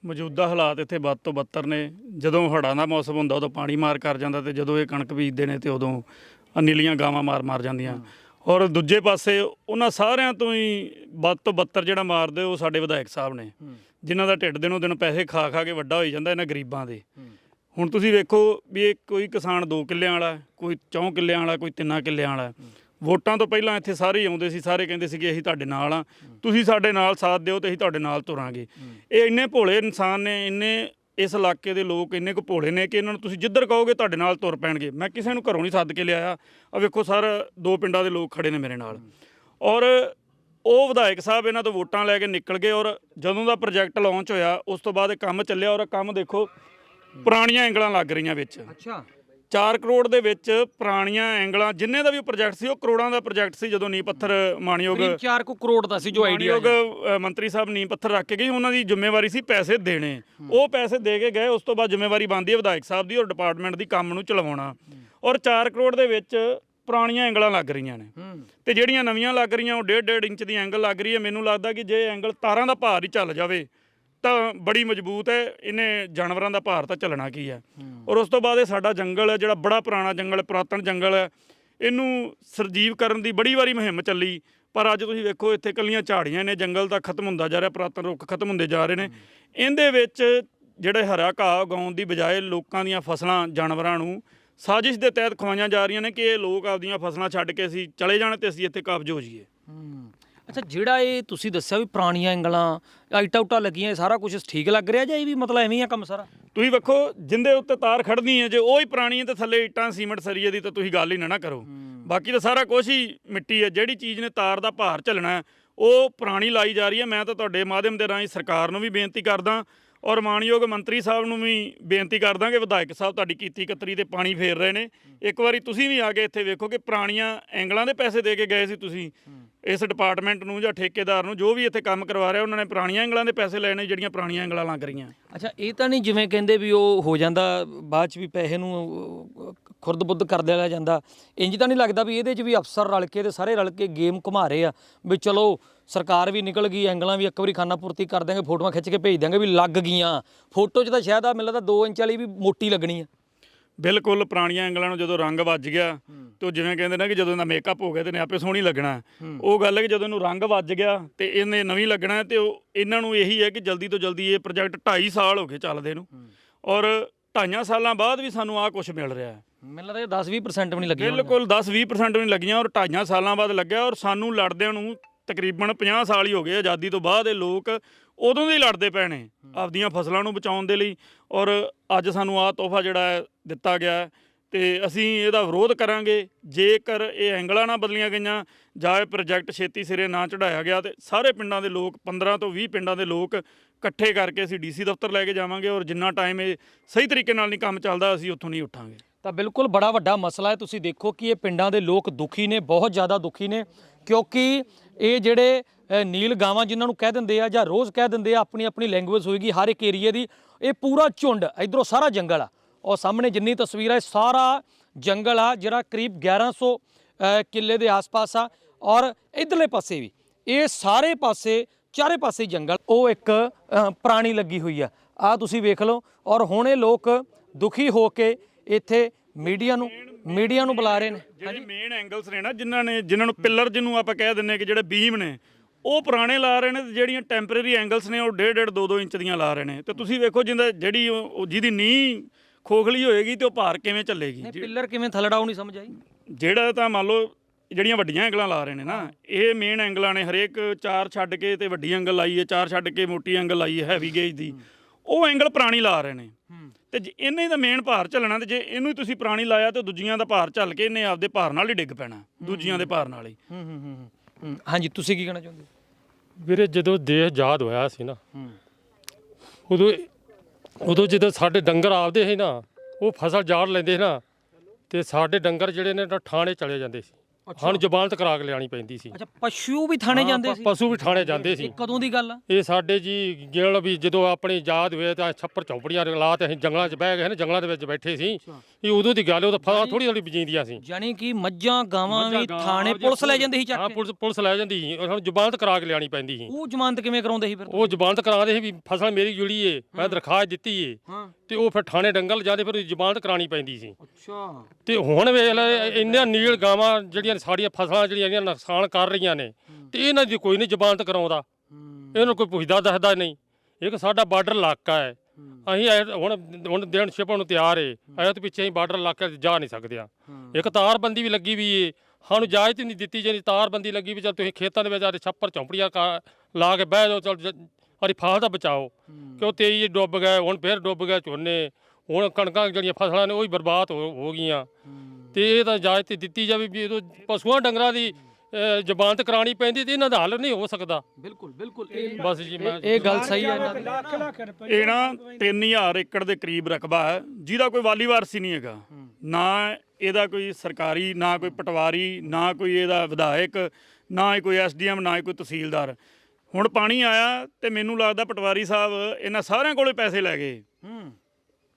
ਮੌਜੂਦਾ ਹਾਲਾਤ ਇੱਥੇ ਵੱਧ ਤੋਂ ਬੱਤਰ ਨੇ। ਜਦੋਂ ਹੜ੍ਹਾਂ ਦਾ ਮੌਸਮ ਹੁੰਦਾ, ਉਦੋਂ ਪਾਣੀ ਮਾਰ ਕਰ ਜਾਂਦਾ ਤੇ ਜਦੋਂ ਇਹ ਕਣਕ ਬੀਜਦੇ ਨੇ ਤੇ ਉਦੋਂ ਨੀਲੀਆਂ ਗਾਵਾਂ ਮਾਰ ਮਾਰ ਜਾਂਦੀਆਂ। ਔਰ ਦੂਜੇ ਪਾਸੇ ਉਹਨਾਂ ਸਾਰਿਆਂ ਤੋਂ ਹੀ ਵੱਧ ਤੋਂ ਬੱਤਰ ਜਿਹੜਾ ਮਾਰਦੇ, ਉਹ ਸਾਡੇ ਵਿਧਾਇਕ ਸਾਹਿਬ ਨੇ। ਜਿਨ੍ਹਾਂ ਦਾ ਢਿੱਡ ਦਿਨੋਂ ਦਿਨ ਪੈਸੇ ਖਾ ਖਾ ਕੇ ਵੱਡਾ ਹੋਈ ਜਾਂਦਾ ਇਹਨਾਂ ਗਰੀਬਾਂ ਦੇ। ਹੁਣ ਤੁਸੀਂ ਵੇਖੋ ਵੀ ਇਹ ਕੋਈ ਕਿਸਾਨ 2 ਕਿੱਲਿਆਂ ਵਾਲਾ, ਕੋਈ 4 ਕਿੱਲਿਆਂ ਵਾਲਾ, ਕੋਈ 3 ਕਿੱਲਿਆਂ ਵਾਲਾ। ਵੋਟਾਂ ਤੋਂ ਪਹਿਲਾਂ ਇੱਥੇ ਸਾਰੇ ਹੀ ਆਉਂਦੇ ਸੀ, ਸਾਰੇ ਕਹਿੰਦੇ ਸੀਗੇ ਅਸੀਂ ਤੁਹਾਡੇ ਨਾਲ ਆ। ਤੁਸੀਂ ਸਾਡੇ ਨਾਲ ਸਾਥ ਦਿਓ ਤੇ ਅਸੀਂ ਤੁਹਾਡੇ ਨਾਲ ਤੁਰਾਂਗੇ। ਇਹ ਇੰਨੇ ਭੋਲੇ ਇਨਸਾਨ ਨੇ, ਇੰਨੇ ਇਸ ਇਲਾਕੇ ਦੇ ਲੋਕ ਇੰਨੇ ਕੁ ਭੋਲੇ ਨੇ ਕਿ ਇਹਨਾਂ ਨੂੰ ਤੁਸੀਂ ਜਿੱਧਰ ਕਹੋਗੇ ਤੁਹਾਡੇ ਨਾਲ ਤੁਰ ਪੈਣਗੇ। ਮੈਂ ਕਿਸੇ ਨੂੰ ਘਰੋਂ ਨਹੀਂ ਸੱਦ ਕੇ ਲਿਆਇਆ। ਆ ਵੇਖੋ ਸਰ, ਦੋ ਪਿੰਡਾਂ ਦੇ ਲੋਕ ਖੜੇ ਨੇ ਮੇਰੇ ਨਾਲ। ਔਰ ਉਹ ਵਿਧਾਇਕ ਸਾਹਿਬ ਇਹਨਾਂ ਤੋਂ ਵੋਟਾਂ ਲੈ ਕੇ ਨਿਕਲ ਗਏ ਔਰ ਜਦੋਂ ਦਾ ਪ੍ਰੋਜੈਕਟ ਲਾਂਚ ਹੋਇਆ, ਉਸ ਤੋਂ ਬਾਅਦ ਇਹ ਕੰਮ ਚੱਲਿਆ ਔਰ ਕੰਮ ਦੇਖੋ ਪੁਰਾਣੀਆਂ ਐਂਗਲਾਂ ਲੱਗ ਰਹੀਆਂ ਵਿੱਚ। ਅੱਛਾ। 4 ਕਰੋੜ ਦੇ ਵਿੱਚ ਪੁਰਾਣੀਆਂ ਐਂਗਲਾਂ ਜਿੰਨੇ ਦਾ ਵੀ ਪ੍ਰੋਜੈਕਟ ਸੀ ਉਹ ਕਰੋੜਾਂ ਦਾ ਪ੍ਰੋਜੈਕਟ ਸੀ ਜਦੋਂ ਨੀ ਪੱਥਰ ਮਾਨਯੋਗ ਕਰੀਬ 4 ਕੁ ਕਰੋੜ ਦਾ ਸੀ ਜੋ ਆਈਡੀਆ ਮਾਨਯੋਗ ਮੰਤਰੀ ਸਾਹਿਬ ਨੀਂਹ ਪੱਥਰ ਰੱਖ ਕੇ ਗਏ ਉਹਨਾਂ ਦੀ ਜ਼ਿੰਮੇਵਾਰੀ ਸੀ ਪੈਸੇ ਦੇਣੇ। ਉਹ ਪੈਸੇ ਦੇ ਕੇ ਗਏ ਉਸ ਤੋਂ ਬਾਅਦ ਜ਼ਿੰਮੇਵਾਰੀ ਬਣਦੀ ਹੈ ਵਿਧਾਇਕ ਸਾਹਿਬ ਦੀ ਔਰ ਡਿਪਾਰਟਮੈਂਟ ਦੀ ਕੰਮ ਨੂੰ ਚਲਾਉਣਾ। ਔਰ 4 ਕਰੋੜ ਦੇ ਵਿੱਚ ਪੁਰਾਣੀਆਂ ਐਂਗਲਾਂ ਲੱਗ ਰਹੀਆਂ ਨੇ। ਤੇ ਜਿਹੜੀਆਂ ਨਵੀਆਂ ਲੱਗ ਰਹੀਆਂ ਉਹ 1.5 ਇੰਚ ਦੀ ਐਂਗਲ ਲੱਗ ਰਹੀ ਹੈ। ਮੈਨੂੰ ਲੱਗਦਾ ਕਿ ਜੇ ਐਂਗਲ ਤਾਰਾਂ ਦਾ ਭਾਰ ਹੀ ਚੱਲ ਜਾਵੇ ਤਾਂ ਬੜੀ ਮਜ਼ਬੂਤ ਹੈ ਇਹਨੇ ਜਾਨਵਰਾਂ ਦਾ ਭਾਰ ਤਾਂ ਚੱਲਣਾ ਕੀ ਹੈ। ਔਰ ਉਸ ਤੋਂ ਬਾਅਦ ਇਹ ਸਾਡਾ ਜੰਗਲ ਹੈ ਜਿਹੜਾ ਬੜਾ ਪੁਰਾਣਾ ਜੰਗਲ ਪੁਰਾਤਨ ਜੰਗਲ ਹੈ। ਇਹਨੂੰ ਸਰਜੀਵ ਕਰਨ ਦੀ ਬੜੀ ਵਾਰੀ ਮੁਹਿੰਮ ਚੱਲੀ ਪਰ ਅੱਜ ਤੁਸੀਂ ਵੇਖੋ ਇੱਥੇ ਕੱਲੀਆਂ ਝਾੜੀਆਂ ਨੇ ਜੰਗਲ ਤਾਂ ਖਤਮ ਹੁੰਦਾ ਜਾ ਰਿਹਾ ਪੁਰਾਤਨ ਰੁੱਖ ਖਤਮ ਹੁੰਦੇ ਜਾ ਰਹੇ ਨੇ। ਇਹਦੇ ਵਿੱਚ ਜਿਹੜੇ ਹਰਾ ਘਾਹ ਉਗਾਉਣ ਦੀ ਬਜਾਏ ਲੋਕਾਂ ਦੀਆਂ ਫਸਲਾਂ ਜਾਨਵਰਾਂ ਨੂੰ ਸਾਜ਼ਿਸ਼ ਦੇ ਤਹਿਤ ਖਵਾਈਆਂ ਜਾ ਰਹੀਆਂ ਨੇ ਕਿ ਇਹ ਲੋਕ ਆਪਦੀਆਂ ਫਸਲਾਂ ਛੱਡ ਕੇ ਅਸੀਂ ਚਲੇ ਜਾਣ ਤੇ ਅਸੀਂ ਇੱਥੇ ਕਬਜ਼ ਹੋ ਜਾਈਏ। ਅੱਛਾ ਜਿਹੜਾ ਇਹ ਤੁਸੀਂ ਦੱਸਿਆ ਵੀ ਪੁਰਾਣੀਆਂ ਐਂਗਲਾਂ ਆਈਟਾ ਉਟਾ ਲੱਗੀਆਂ ਇਹ ਸਾਰਾ ਕੁਝ ਠੀਕ ਲੱਗ ਰਿਹਾ ਜਾਂ ਇਹ ਵੀ ਮਤਲਬ ਐਵੇਂ ਹੀ ਆ ਕੰਮ ਸਾਰਾ? ਤੁਸੀਂ ਵੇਖੋ ਜਿੰਦੇ ਉੱਤੇ ਤਾਰ ਖੜਨੀ ਹੈ ਜੇ ਉਹ ਹੀ ਪੁਰਾਣੀ ਹੈ ਤੇ ਥੱਲੇ ਇੱਟਾਂ ਸੀਮੈਂਟ ਸਰੀਏ ਦੀ ਤਾਂ ਤੁਸੀਂ ਗੱਲ ਹੀ ਨਾ ਨਾ ਕਰੋ। ਬਾਕੀ ਤਾਂ ਸਾਰਾ ਕੁਝ ਹੀ ਮਿੱਟੀ ਹੈ ਜਿਹੜੀ ਚੀਜ਼ ਨੇ ਤਾਰ ਦਾ ਭਾਰ ਝੱਲਣਾ ਉਹ ਪੁਰਾਣੀ ਲਾਈ ਜਾ ਰਹੀ ਹੈ। ਮੈਂ ਤਾਂ ਤੁਹਾਡੇ ਮਾਧਿਅਮ ਦੇ ਰਾਹੀਂ ਸਰਕਾਰ ਨੂੰ ਵੀ ਬੇਨਤੀ ਕਰਦਾ ਔਰ ਮਾਨਯੋਗ ਮੰਤਰੀ ਸਾਹਿਬ ਨੂੰ ਵੀ ਬੇਨਤੀ ਕਰਦਾ ਕਿ ਵਿਧਾਇਕ ਸਾਹਿਬ ਤੁਹਾਡੀ ਕੀਤੀ ਕਤਰੀ ਤੇ ਪਾਣੀ ਫੇਰ ਰਹੇ ਨੇ। ਇੱਕ ਵਾਰੀ ਤੁਸੀਂ ਵੀ ਆ ਕੇ ਇੱਥੇ ਵੇਖੋ ਕਿ ਪੁਰਾਣੀਆਂ ਐਂਗਲਾਂ ਦੇ ਪੈਸੇ ਦੇ ਕੇ ਗਏ ਸੀ ਤੁਸੀਂ। ਇਸ ਡਿਪਾਰਟਮੈਂਟ ਨੂੰ ਜਾਂ ਠੇਕੇਦਾਰ ਨੂੰ ਜੋ ਵੀ ਇੱਥੇ ਕੰਮ ਕਰਵਾ ਰਿਹਾ ਉਹਨਾਂ ਨੇ ਪੁਰਾਣੀਆਂ ਐਂਗਲਾਂ ਦੇ ਪੈਸੇ ਲੈਣੇ ਜਿਹੜੀਆਂ ਪੁਰਾਣੀਆਂ ਐਂਗਲਾਂ ਲੱਗ ਰਹੀਆਂ। ਅੱਛਾ ਇਹ ਤਾਂ ਨਹੀਂ ਜਿਵੇਂ ਕਹਿੰਦੇ ਵੀ ਉਹ ਹੋ ਜਾਂਦਾ ਬਾਅਦ ਚ ਵੀ ਪੈਸੇ ਨੂੰ ਅਹ, ਖੁਰਦ-ਬੁੱਧ ਕਰ ਦਿਆ ਜਾਂਦਾ। ਇੰਜ ਤਾਂ ਨਹੀਂ ਲੱਗਦਾ ਵੀ ਇਹਦੇ ਚ ਵੀ ਅਫਸਰ ਰਲ ਕੇ ਤੇ ਸਾਰੇ ਰਲ ਕੇ ਗੇਮ ਘੁਮਾ ਰਹੇ ਆ ਵੀ ਚਲੋ ਸਰਕਾਰ ਵੀ ਨਿਕਲ ਗਈ ਐਂਗਲਾਂ ਵੀ ਇੱਕ ਵਾਰੀ ਖਾਨਾ ਪੂਰਤੀ ਕਰ ਦਾਂਗੇ ਫੋਟੋਆਂ ਖਿੱਚ ਕੇ ਭੇਜ ਦਾਂਗੇ ਵੀ ਲੱਗ ਗਈਆਂ। ਫੋਟੋ 'ਚ ਤਾਂ ਸ਼ਾਇਦ ਆ ਮੈਨੂੰ ਲੱਗਦਾ 2 ਇੰਚ ਵਾਲੀ ਵੀ ਮੋਟੀ ਲੱਗਣੀ ਆ। ਬਿਲਕੁਲ ਪੁਰਾਣੀਆਂ ਐਂਗਲਾਂ ਨੂੰ ਜਦੋਂ ਰੰਗ ਵੱਜ ਗਿਆ ਤੇ ਉਹ ਜਿਵੇਂ ਕਹਿੰਦੇ ਨੇ ਕਿ ਜਦੋਂ ਇਹਦਾ ਮੇਕਅਪ ਹੋ ਗਿਆ ਤੇ ਨੇ ਆਪੇ ਸੋਹਣੀ ਲੱਗਣਾ। ਉਹ ਗੱਲ ਹੈ ਕਿ ਜਦੋਂ ਇਹਨੂੰ ਰੰਗ ਵੱਜ ਗਿਆ ਤੇ ਇਹਨੇ ਨਵੀਂ ਲੱਗਣਾ ਤੇ ਉਹ ਇਹਨਾਂ ਨੂੰ ਇਹੀ ਹੈ ਕਿ ਜਲਦੀ ਤੋਂ ਜਲਦੀ ਇਹ ਪ੍ਰੋਜੈਕਟ 2.5 ਸਾਲ ਹੋ ਗਏ ਚੱਲਦੇ ਨੂੰ। ਔਰ ਢਾਈਆਂ ਸਾਲਾਂ ਬਾਅਦ ਵੀ ਸਾਨੂੰ ਆਹ ਕੁਝ ਮਿਲ ਰਿਹਾ ਹੈ। ਮੈਨੂੰ ਲੱਗਦਾ ਇਹ 10-20% ਵੀ ਨਹੀਂ ਲੱਗੀ ਬਿਲਕੁਲ 10-20% ਵੀ ਨਹੀਂ ਲੱਗੀਆਂ ਔਰ ਢਾਈਆਂ ਸਾਲਾਂ ਬਾਅਦ ਲੱਗਿਆ ਔਰ ਸਾਨੂੰ ਲੜਦਿਆਂ ਨੂੰ ਤਕਰੀਬਨ 50 ਸਾਲ ਹੀ ਹੋ ਗਏ ਆਜ਼ਾਦੀ ਤੋਂ ਬਾਅਦ ਇਹ ਲੋਕ ਉਦੋਂ ਦੇ ਹੀ ਲੜਦੇ ਪਏ ਨੇ ਆਪਦੀਆਂ ਫਸਲਾਂ ਨੂੰ ਬਚਾਉਣ ਦੇ ਲਈ ਔਰ ਅੱਜ ਸਾਨੂੰ ਆਹ ਤੋਹਫਾ ਜਿਹੜਾ ਹੈ ਦਿੱਤਾ ਗਿਆ ਹੈ ਤੇ ਅਸੀਂ ਇਹਦਾ ਵਿਰੋਧ ਕਰਾਂਗੇ। ਜੇਕਰ ਇਹ ਐਂਗਲਾਂ ਨਾ ਬਦਲੀਆਂ ਗਈਆਂ ਜਾਂ ਇਹ ਪ੍ਰੋਜੈਕਟ ਛੇਤੀ ਸਿਰੇ ਨਾ ਚੜਾਇਆ ਗਿਆ ਤੇ ਸਾਰੇ ਪਿੰਡਾਂ ਦੇ ਲੋਕ 15 ਤੋਂ 20 ਪਿੰਡਾਂ ਦੇ ਲੋਕ ਇਕੱਠੇ ਕਰਕੇ ਅਸੀਂ ਡੀਸੀ ਦਫ਼ਤਰ ਲੈ ਕੇ ਜਾਵਾਂਗੇ ਔਰ ਜਿੰਨਾ ਟਾਈਮ ਇਹ ਸਹੀ ਤਰੀਕੇ ਨਾਲ ਨਹੀਂ ਕੰਮ ਚੱਲਦਾ ਅਸੀਂ ਉੱਥੋਂ ਨਹੀਂ ਉੱਠਾਂਗੇ। ਤਾਂ ਬਿਲਕੁਲ ਬੜਾ ਵੱਡਾ ਮਸਲਾ ਹੈ। ਤੁਸੀਂ ਦੇਖੋ ਕਿ ਇਹ ਪਿੰਡਾਂ ਦੇ ਲੋਕ ਦੁਖੀ ਨੇ ਬਹੁਤ ਜ਼ਿਆਦਾ ਦੁਖੀ ਨੇ ਕਿਉਂਕਿ ਇਹ ਜਿਹੜੇ ਨੀਲ ਗਾਵਾਂ ਜਿਨ੍ਹਾਂ ਨੂੰ ਕਹਿ ਦਿੰਦੇ ਆ ਜਾਂ ਰੋਜ਼ ਕਹਿ ਦਿੰਦੇ ਆ ਆਪਣੀ ਆਪਣੀ ਲੈਂਗੁਏਜ ਹੋਏਗੀ ਹਰ ਇੱਕ ਏਰੀਏ ਦੀ ਇਹ ਪੂਰਾ ਝੁੰਡ ਇਧਰੋਂ ਸਾਰਾ ਜੰਗਲ ਆ। ਉਹ ਸਾਹਮਣੇ ਜਿੰਨੀ ਤਸਵੀਰ ਹੈ ਸਾਰਾ ਜੰਗਲ ਆ ਜਿਹੜਾ ਕਰੀਬ 1100 ਅ, ਕਿੱਲੇ ਦੇ ਆਸ-ਪਾਸ ਆ। ਔਰ ਇਧਰਲੇ ਪਾਸੇ ਵੀ ਇਹ ਸਾਰੇ ਪਾਸੇ ਚਾਰੇ ਪਾਸੇ ਜੰਗਲ। ਉਹ ਇੱਕ ਅ, ਪੁਰਾਣੀ ਲੱਗੀ ਹੋਈ ਆ। ਆ ਤੁਸੀਂ ਵੇਖ ਲਓ। ਔਰ ਹੁਣ ਇਹ ਲੋਕ ਦੁਖੀ ਹੋ ਕੇ ਇੱਥੇ ਮੀਡੀਆ ਨੂੰ ਮੀਡੀਆ ਨੂੰ ਬੁਲਾ ਰਹੇ ਨੇ। ਜਿਹੜੇ ਮੇਨ ਐਂਗਲਸ ਨੇ ਨਾ ਜਿਨ੍ਹਾਂ ਨੇ ਜਿਨ੍ਹਾਂ ਨੂੰ ਪਿੱਲਰ ਜਿਹਨੂੰ ਆਪਾਂ ਕਹਿ ਦਿੰਨੇ ਕਿ ਜਿਹੜੇ ਬੀਮ ਨੇ ਉਹ ਪੁਰਾਣੇ ਲਾ ਰਹੇ ਨੇ ਤੇ ਜਿਹੜੀਆਂ ਟੈਂਪਰੇਰੀ ਐਂਗਲਸ ਨੇ ਉਹ 1.5 1.5 2 2 ਇੰਚ ਦੀਆਂ ਲਾ ਰਹੇ ਨੇ। ਤੇ ਤੁਸੀਂ ਵੇਖੋ ਜਿੰਦਾ ਜਿਹੜੀ ਉਹ ਜਿਹਦੀ ਨੀਂਹ ਖੋਖਲੀ ਹੋਏਗੀ ਤੇ ਉਹ ਭਾਰ ਕਿਵੇਂ ਚੱਲੇਗੀ? ਨਹੀਂ ਪਿੱਲਰ ਕਿਵੇਂ ਥਲੜਾ ਨਹੀਂ ਸਮਝ ਆਈ। ਜਿਹੜਾ ਤਾਂ ਮੰਨ ਲਓ ਜਿਹੜੀਆਂ ਵੱਡੀਆਂ ਐਂਗਲਾਂ ਲਾ ਰਹੇ ਨੇ ਨਾ ਇਹ ਮੇਨ ਐਂਗਲਾਂ ਨੇ ਹਰੇਕ ਚਾਰ ਛੱਡ ਕੇ ਤੇ ਵੱਡੀ ਐਂਗਲ ਲਾਈ ਹੈ ਚਾਰ ਛੱਡ ਕੇ ਮੋਟੀ ਐਂਗਲ ਲਾਈ ਹੈ ਹੈਵੀ ਗੇਜ ਦੀ। ਉਹ ਐਂਗਲ ਪੁਰਾਣੀ ਲਾ ਰਹੇ ਨੇ। ਤੇ ਜੇ ਇਹਨੇ ਦਾ ਮੇਨ ਭਾਰ ਚੱਲਣਾ ਤੇ ਜੇ ਇਹਨੂੰ ਹੀ ਤੁਸੀਂ ਪੁਰਾਣੀ ਲਾਇਆ ਤੇ ਦੂਜੀਆਂ ਦਾ ਭਾਰ ਚੱਲ ਕੇ ਇਹਨੇ ਆਪਦੇ ਭਾਰ ਨਾਲ ਹੀ ਡਿੱਗ ਪੈਣਾ ਦੂਜੀਆਂ ਦੇ ਭਾਰ ਨਾਲ ਹੀ। ਹੂੰ ਹੂੰ ਹੂੰ ਹੂੰ। ਹਾਂਜੀ ਤੁਸੀਂ ਕੀ ਕਹਿਣਾ ਚਾਹੁੰਦੇ? ਹੋ? ਵੀਰੇ ਜਦੋਂ ਦੇਸ਼ ਆਜ਼ਾਦ ਹੋਇਆ ਸੀ ਨਾ ਉਦੋਂ ਉਦੋਂ ਜਦੋਂ ਸਾਡੇ ਡੰਗਰ ਆਪਦੇ ਸੀ ਨਾ ਉਹ ਫਸਲ ਜਾੜ ਲੈਂਦੇ ਸੀ ਨਾ ਤੇ ਸਾਡੇ ਡੰਗਰ ਜਿਹੜੇ ਨੇ ਨਾ ਠਾਣੇ ਚਲੇ ਜਾਂਦੇ ਸੀ। ਸਾਨੂੰ ਜ਼ਬਾਨਤ ਕਰਾ ਕੇ ਲਿਆਣੀ ਪੈਂਦੀ ਸੀ। ਅੱਛਾ ਪਸ਼ੂ ਵੀ ਥਾਣੇ ਹਾਂ, ਜਾਂਦੇ ਪ- ਸੀ? ਪਸ਼ੂ ਵੀ ਠਾਣੇ ਜਾਂਦੇ ਸੀ। ਇਹ ਕਦੋਂ ਦੀ ਗੱਲ ਆ? ਇਹ ਸਾਡੇ ਜੀ ਗਿਲ ਵੀ ਜਦੋਂ ਆਪਣੀ ਆਜ਼ਾਦ ਹੋਏ ਤਾਂ ਛੱਪਰ ਚੌਪੜੀਆਂ ਲਾ ਤੇ ਅਸੀਂ ਜੰਗਲਾਂ 'ਚ ਬਹਿ ਗਏ ਨਾ ਜੰਗਲਾਂ ਦੇ ਵਿੱਚ ਬੈਠੇ ਸੀ। ਇਹ ਉਦੋਂ ਦੀ ਗੱਲ ਉਹ ਤਾਂ ਫਸਲਾਂ ਥੋੜੀ ਥੋੜੀ ਬੀਜੀਂਦੀਆਂ ਸੀ। ਜਾਨੀ ਕਿ ਮੱਝਾਂ ਗਾਵਾਂ ਵੀ ਥਾਣੇ ਪੁਲਿਸ ਲੈ ਜਾਂਦੀ ਸੀ ਹਾਂ ਚੱਕ ਕੇ? ਪੁਲਿਸ ਪੁਲਿਸ ਲੈ ਜਾਂਦੀ ਸੀ। ਸਾਨੂੰ ਜ਼ਬਾਨਤ ਕਰਾ ਕੇ ਲਿਆਣੀ ਪੈਂਦੀ ਸੀ। ਉਹ ਜ਼ਮਾਨਤ ਕਿਵੇਂ ਕਰਾਉਂਦੇ ਸੀ ਫਿਰ? ਉਹ ਜ਼ਬਾਨਤ ਕਰਾਉਂਦੇ ਸੀ ਵੀ ਫਸਲ ਮੇਰੀ ਜੁੜੀ ਏ ਮੈਂ ਦਰਖਾਸਤ ਦਿੱਤੀ ਏ। ਹਾਂ। ਤੇ ਉਹ ਫਿਰ ਥਾਣੇ ਡੰਗਲ ਜਾਂਦੇ ਫਿਰ ਜ਼ਬਾਨਤ ਕਰਾਣੀ ਪੈਂਦੀ ਸੀ। ਅੱਛਾ। ਤੇ ਹੁਣ ਵੇਖ ਲੈ ਇੰਨੀਆਂ ਨੀਲ ਗਾਵਾਂ ਜਿਹੜੀਆਂ ਸਾਡੀਆਂ ਫਸਲਾਂ ਜਿਹੜੀਆਂ ਇਹਦੀਆਂ ਨੁਕਸਾਨ ਕਰ ਰਹੀਆਂ ਨੇ ਤੇ ਇਹਨਾਂ ਦੀ ਕੋਈ ਨਹੀਂ ਜ਼ਬਾਨਤ ਕਰਾਉਂਦਾ। ਇਹਨੂੰ ਕੋਈ ਪੁੱਛਦਾ ਦੱਸਦਾ ਨਹੀਂ। ਇੱਕ ਸਾਡਾ ਬਾਰਡਰ ਇਲਾਕਾ ਹੈ। ਅਸੀਂ ਹੁਣ ਹੁਣ ਦੇਣ ਛਿਪਣ ਨੂੰ ਤਿਆਰ ਏ। ਐ ਤੇ ਪਿੱਛੇ ਅਸੀਂ ਬਾਰਡਰ ਇਲਾਕੇ 'ਚ ਜਾ ਨਹੀਂ ਸਕਦੇ ਆ। ਇੱਕ ਤਾਰਬੰਦੀ ਵੀ ਲੱਗੀ ਵੀ ਏ। ਸਾਨੂੰ ਹੀ ਨਹੀਂ ਦਿੱਤੀ ਜਾਂਦੀ ਤਾਰਬੰਦੀ ਲੱਗੀ ਵੀ ਚਲ ਤੁਸੀਂ ਖੇਤਾਂ ਦੇ ਵਿੱਚ ਆ ਕੇ ਛੱਪਰ ਚੌਂਪੜੀਆਂ ਕਾ- ਲਾ ਕੇ ਬਹਿ ਜਾਓ ਚਲ ਅਰੀ ਫਸਲ ਦਾ ਬਚਾਓ। ਕਿਉਂ ਤੇਈ ਡੁੱਬ ਗਏ ਹੁਣ ਫਿਰ ਡੁੱਬ ਗਏ ਝੋਨੇ ਹੁਣ ਕਣਕਾਂ ਜਿਹੜੀਆਂ ਫਸਲਾਂ ਨੇ ਉਹ ਹੀ ਬਰਬਾਦ ਹੋ ਹੋ ਗਈਆਂ। ਤੇ ਇਹ ਤਾਂ ਇਜਾਜ਼ਤ ਦਿੱਤੀ ਜਾਵੇ ਵੀ ਇਹ ਪਸ਼ੂਆਂ ਡੰਗਰਾਂ ਦੀ ਜ਼ਬਾਨਤ ਕਰਾਣੀ ਪੈਂਦੀ ਤੇ ਇਹਨਾਂ ਦਾ ਹੱਲ ਨਹੀਂ ਹੋ ਸਕਦਾ। ਬਿਲਕੁਲ ਬਿਲਕੁਲ। ਇਹ ਬਸ ਜੀ ਮੈਂ ਇਹ ਗੱਲ ਸਹੀ ਹੈ ਇਹ ਨਾ 3000 ਏਕੜ ਦੇ ਕਰੀਬ ਰਕਬਾ ਹੈ ਜਿਹਦਾ ਕੋਈ ਵਾਲੀ ਵਾਰਸੀ ਨਹੀਂ ਹੈਗਾ। ਨਾ ਇਹਦਾ ਕੋਈ ਸਰਕਾਰੀ ਨਾ ਕੋਈ ਪਟਵਾਰੀ ਨਾ ਕੋਈ ਇਹਦਾ ਵਿਧਾਇਕ ਨਾ ਹੀ ਕੋਈ ਐਸਡੀਐਮ ਨਾ ਹੀ ਕੋਈ ਤਹਿਸੀਲਦਾਰ। ਹੁਣ ਪਾਣੀ ਆਇਆ ਤੇ ਮੈਨੂੰ ਲੱਗਦਾ ਪਟਵਾਰੀ ਸਾਹਿਬ ਇਹਨਾਂ ਸਾਰਿਆਂ ਕੋਲੇ ਪੈਸੇ ਲੈ ਗਏ। ਹੂੰ।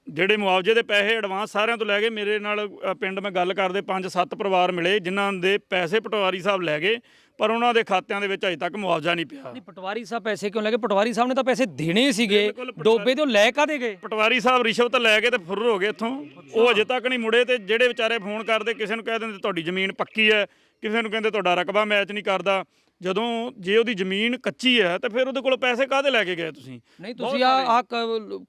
ਜਿਹੜੇ ਮੁਆਵਜ਼ੇ ਦੇ ਪੈਸੇ ਐਡਵਾਂਸ ਸਾਰਿਆਂ ਤੋਂ ਲੈ ਗਏ। ਮੇਰੇ ਨਾਲ ਪਿੰਡ ਮੈਂ ਗੱਲ ਕਰਦੇ ਪੰਜ ਸੱਤ ਪਰਿਵਾਰ ਮਿਲੇ ਜਿਨ੍ਹਾਂ ਦੇ ਪੈਸੇ ਪਟਵਾਰੀ ਸਾਹਿਬ ਲੈ ਗਏ ਪਰ ਉਹਨਾਂ ਦੇ ਖਾਤਿਆਂ ਦੇ ਵਿੱਚ ਅਜੇ ਤੱਕ ਮੁਆਵਜ਼ਾ ਨਹੀਂ ਪਿਆ। ਨਹੀਂ ਪਟਵਾਰੀ ਸਾਹਿਬ ਪੈਸੇ ਕਿਉਂ ਲੈ ਗਏ? ਪਟਵਾਰੀ ਸਾਹਿਬ ਨੇ ਤਾਂ ਪੈਸੇ ਦੇਣੇ ਸੀਗੇ। ਡੋਬੇ ਤੋਂ ਲੈ ਕਾਦੇ ਗਏ? ਪਟਵਾਰੀ ਸਾਹਿਬ ਰਿਸ਼ਵਤ ਲੈ ਕੇ ਤੇ ਫੁਰਰ ਹੋ ਗਏ ਇੱਥੋਂ। ਉਹ ਅਜੇ ਤੱਕ ਨਹੀਂ ਮੁੜੇ ਤੇ ਜਿਹੜੇ ਵਿਚਾਰੇ ਫੋਨ ਕਰਦੇ ਕਿਸੇ ਨੂੰ ਕਹਿ ਦਿੰਦੇ ਤੁਹਾਡੀ ਜ਼ਮੀਨ ਪੱਕੀ ਹੈ। ਕਿਸੇ ਨੂੰ ਕਹਿੰਦੇ ਤੁਹਾਡਾ ਰਕਬਾ ਮੈਚ ਨਹੀਂ ਕਰਦਾ। ਜਦੋਂ ਜੇ ਉਹਦੀ ਜ਼ਮੀਨ ਕੱਚੀ ਹੈ ਤੇ ਫਿਰ ਉਹਦੇ ਕੋਲ ਪੈਸੇ ਕਾਹਦੇ ਲੈ ਕੇ ਗਏ ਤੁਸੀਂ? ਨਹੀਂ ਤੁਸੀਂ ਆ ਆ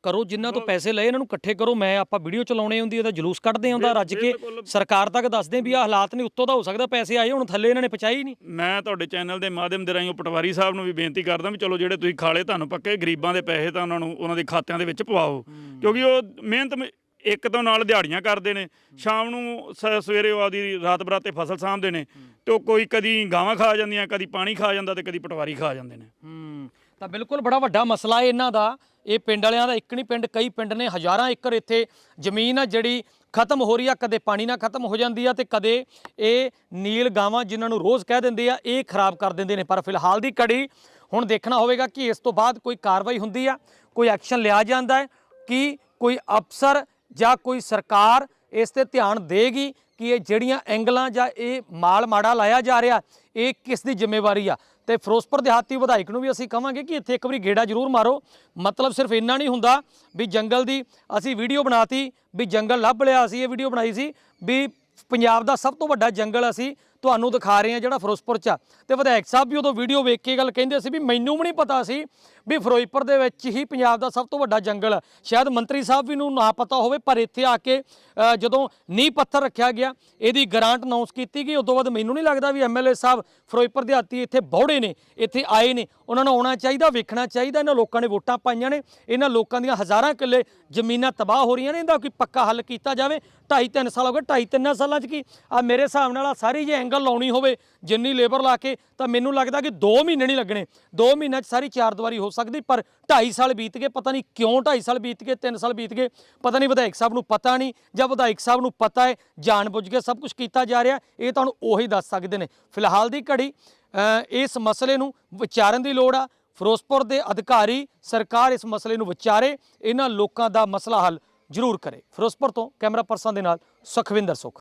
ਕਰੋ ਜਿਨ੍ਹਾਂ ਤੋਂ ਪੈਸੇ ਲਏ ਇਹਨਾਂ ਨੂੰ ਇਕੱਠੇ ਕਰੋ। ਮੈਂ ਆਪਾਂ ਵੀਡੀਓ ਚਲਾਉਣੇ ਹੁੰਦੀ ਇਹਦਾ ਜਲੂਸ ਕੱਢਦੇ ਆਉਂਦਾ ਰੱਜ ਕੇ। ਸਰਕਾਰ ਤੱਕ ਦੱਸਦੇ ਵੀ ਆ ਹਾਲਾਤ ਨੇ ਉੱਤੋਂ ਦਾ ਹੋ ਸਕਦਾ ਪੈਸੇ ਆਏ ਹੁਣ ਥੱਲੇ ਇਹਨਾਂ ਨੇ ਪਹੁੰਚਾਏ ਹੀ ਨਹੀਂ। ਮੈਂ ਤੁਹਾਡੇ ਚੈਨਲ ਦੇ ਮਾਧਿਅਮ ਦੇ ਰਾਹੀਂ ਉਹ ਪਟਵਾਰੀ ਸਾਹਿਬ ਨੂੰ ਵੀ ਬੇਨਤੀ ਕਰਦਾ ਵੀ ਚਲੋ ਜਿਹੜੇ ਤੁਸੀਂ ਖਾਲੇ ਤੁਹਾਨੂੰ ਪੱਕੇ ਗਰੀਬਾਂ ਦੇ ਪੈਸੇ ਤਾਂ ਉਹਨਾਂ ਨੂੰ ਉਹਨਾਂ ਦੇ ਖਾਤਿਆਂ ਦੇ ਵਿੱਚ ਪਵਾਓ। ਕਿਉਂਕਿ ਉਹ ਮਿਹਨਤ ਇੱਕ ਤੋਂ ਨਾਲ ਦਿਹਾੜੀਆਂ ਕਰਦੇ ਨੇ ਸ਼ਾਮ ਨੂੰ ਸ- ਸਵੇਰੇ ਉਹ ਆਦੀ ਰਾਤ ਬਰਾਤੇ ਫਸਲ ਸਾਂਭਦੇ ਨੇ ਤੇ ਉਹ ਕੋਈ ਕਦੀ ਗਾਵਾਂ ਖਾ ਜਾਂਦੀਆਂ ਕਦੀ ਪਾਣੀ ਖਾ ਜਾਂਦਾ ਤੇ ਕਦੀ ਪਟਵਾਰੀ ਖਾ ਜਾਂਦੇ ਨੇ। ਹੂੰ ਤਾਂ ਬਿਲਕੁਲ ਬੜਾ ਵੱਡਾ ਮਸਲਾ ਹੈ ਇਹਨਾਂ ਦਾ। ਇਹ ਪਿੰਡ ਵਾਲਿਆਂ ਦਾ ਇੱਕ ਨਹੀਂ ਪਿੰਡ ਕਈ ਪਿੰਡ ਨੇ ਹਜ਼ਾਰਾਂ ਏਕੜ ਇੱਥੇ ਜ਼ਮੀਨ ਆ ਜਿਹੜੀ ਖਤਮ ਹੋ ਰਹੀ ਆ ਕਦੇ ਪਾਣੀ ਨਾਲ ਖਤਮ ਹੋ ਜਾਂਦੀ ਆ ਤੇ ਕਦੇ ਇਹ ਨੀਲ ਗਾਵਾਂ ਜਿਨ੍ਹਾਂ ਨੂੰ ਰੋਜ਼ ਕਹਿ ਦਿੰਦੇ ਆ ਇਹ ਖਰਾਬ ਕਰ ਦਿੰਦੇ ਨੇ। ਪਰ ਫਿਲਹਾਲ ਦੀ ਕੜੀ ਹੁਣ ਦੇਖਣਾ ਹੋਵੇਗਾ ਕਿ ਇਸ ਤੋਂ ਬਾਅਦ ਕੋਈ ਕਾਰਵਾਈ ਹੁੰਦੀ ਆ ਕੋਈ ਐਕਸ਼ਨ ਲਿਆ ਜਾਂਦਾ ਹੈ ਕਿ ਕੋਈ ਅਫਸਰ ਜਾਂ ਕੋਈ ਸਰਕਾਰ ਇਸ ਤੇ ਧਿਆਨ ਦੇਗੀ ਕਿ ਇਹ ਜਿਹੜੀਆਂ ਐਂਗਲਾਂ ਜਾਂ ਇਹ ਮਾਲ ਮਾੜਾ ਲਾਇਆ ਜਾ ਰਿਹਾ, ਇਹ ਕਿਸ ਦੀ ਜ਼ਿੰਮੇਵਾਰੀ ਆ? ਤੇ ਫਿਰੋਜ਼ਪੁਰ ਦਿਹਾਤੀ ਵਿਧਾਇਕ ਨੂੰ ਵੀ ਅਸੀਂ ਕਵਾਂਗੇ ਕਿ ਇੱਥੇ ਇੱਕ ਵਾਰੀ ਗੇੜਾ ਜ਼ਰੂਰ ਮਾਰੋ। ਮਤਲਬ ਸਿਰਫ ਇੰਨਾ ਨਹੀਂ ਹੁੰਦਾ ਵੀ ਜੰਗਲ ਦੀ ਅਸੀਂ ਵੀਡੀਓ ਬਣਾਤੀ, ਵੀ ਜੰਗਲ ਲੱਭ ਲਿਆ, ਅਸੀਂ ਇਹ ਵੀਡੀਓ ਬਣਾਈ ਸੀ, ਵੀ ਪੰਜਾਬ ਦਾ ਸਭ ਤੋਂ ਵੱਡਾ ਜੰਗਲ ਅਸੀਂ ਤੁਹਾਨੂੰ ਦਿਖਾ ਰਹੇ ਹਾਂ ਜਿਹੜਾ ਫਿਰੋਜ਼ਪੁਰ ਚ ਆ। ਤੇ ਵਿਧਾਇਕ ਸਾਹਿਬ ਵੀ ਉਦੋਂ ਵੀਡੀਓ ਵੇਖ ਕੇ ਇਹ ਗੱਲ ਕਹਿੰਦੇ ਸੀ ਵੀ ਮੈਨੂੰ ਵੀ ਨਹੀਂ ਪਤਾ ਸੀ ਵੀ ਫਿਰੋਜ਼ਪੁਰ ਦੇ ਵਿੱਚ ਹੀ ਪੰਜਾਬ ਦਾ ਸਭ ਤੋਂ ਵੱਡਾ ਜੰਗਲ ਆ। ਸ਼ਾਇਦ ਮੰਤਰੀ ਸਾਹਿਬ ਵੀ ਨੂੰ ਨਾ ਪਤਾ ਹੋਵੇ, ਪਰ ਇੱਥੇ ਆ ਕੇ ਜਦੋਂ ਨੀਂਹ ਪੱਥਰ ਰੱਖਿਆ ਗਿਆ, ਇਹਦੀ ਗ੍ਰਾਂਟ ਅਨਾਉਂਸ ਕੀਤੀ ਗਈ, ਉਦੋਂ ਬਾਅਦ ਮੈਨੂੰ ਨਹੀਂ ਲੱਗਦਾ ਵੀ ਐਮਐਲਏ ਸਾਹਿਬ ਫਿਰੋਜ਼ਪੁਰ ਦੇ ਹਾਤੀ ਇੱਥੇ ਬੌੜੇ ਨੇ, ਇੱਥੇ ਆਏ ਨੇ। ਉਹਨਾਂ ਨੂੰ ਆਉਣਾ ਚਾਹੀਦਾ, ਵੇਖਣਾ ਚਾਹੀਦਾ, ਇਹਨਾਂ ਲੋਕਾਂ ਨੇ ਵੋਟਾਂ ਪਾਈਆਂ ਨੇ, ਇਹਨਾਂ ਲੋਕਾਂ ਦੀਆਂ ਹਜ਼ਾਰਾਂ ਕਿੱਲੇ ਜ਼ਮੀਨਾਂ ਤਬਾਹ ਹੋ ਰਹੀਆਂ ਨੇ, ਇਹਦਾ ਕੋਈ ਪੱਕਾ ਹੱਲ ਕੀਤਾ ਜਾਵੇ 2.5 3 ਸਾਲ ਹੋ ਗਏ 2.5 3 ਸਾਲਾਂ 'ਚ ਕੀ? ਆ ਮੇਰੇ ਹਿਸਾਬ ਨਾਲ ਆ ਸਾਰੀ ਜੇ ਐਂਗਲ ਲਾਉਣੀ ਹੋਵੇ, ਜਿੰਨੀ ਲੇਬਰ ਲਾ ਕੇ, ਤਾਂ ਮੈਨੂੰ ਲੱਗਦਾ ਕਿ 2 ਮਹੀਨੇ ਨਹੀਂ ਲੱਗਣੇ। 2 ਮਹੀਨਿਆਂ 'ਚ ਸਾਰੀ ਚਾਰ ਦੀਵਾਰੀ ਹੋ ਸਕਦੀ, ਪਰ 2.5 ਸਾਲ ਬੀਤ ਗਏ, ਪਤਾ ਨਹੀਂ ਕਿਉਂ 2.5 ਸਾਲ ਬੀਤ ਗਏ 3 ਸਾਲ ਬੀਤ ਗਏ, ਪਤਾ ਨਹੀਂ ਵਿਧਾਇਕ ਸਾਹਿਬ ਨੂੰ ਪਤਾ ਨਹੀਂ, ਜਾਂ ਵਿਧਾਇਕ ਸਾਹਿਬ ਨੂੰ ਪਤਾ ਹੈ, ਜਾਣਬੁੱਝ ਕੇ ਸਭ ਕੁਝ ਕੀਤਾ ਜਾ ਰਿਹਾ, ਇਹ ਤੁਹਾਨੂੰ ਉਹੀ ਦੱਸ ਸਕਦੇ ਨੇ। ਫਿਲਹਾਲ ਦੀ ਘੜੀ ਇਸ ਮਸਲੇ ਨੂੰ ਵਿਚਾਰਨ ਦੀ ਲੋੜ ਆ, ਫਿਰੋਜ਼ਪੁਰ ਦੇ ਅਧਿਕਾਰੀ, ਸਰਕਾਰ ਇਸ ਮਸਲੇ ਨੂੰ ਵਿਚਾਰੇ, ਇਹਨਾਂ ਲੋਕਾਂ ਦਾ ਮਸਲਾ ਹੱਲ ਜ਼ਰੂਰ ਕਰੇ। ਫਿਰੋਜ਼ਪੁਰ ਤੋਂ ਕੈਮਰਾ ਪਰਸਨ ਦੇ ਨਾਲ ਸੁਖਵਿੰਦਰ ਸੁਖ।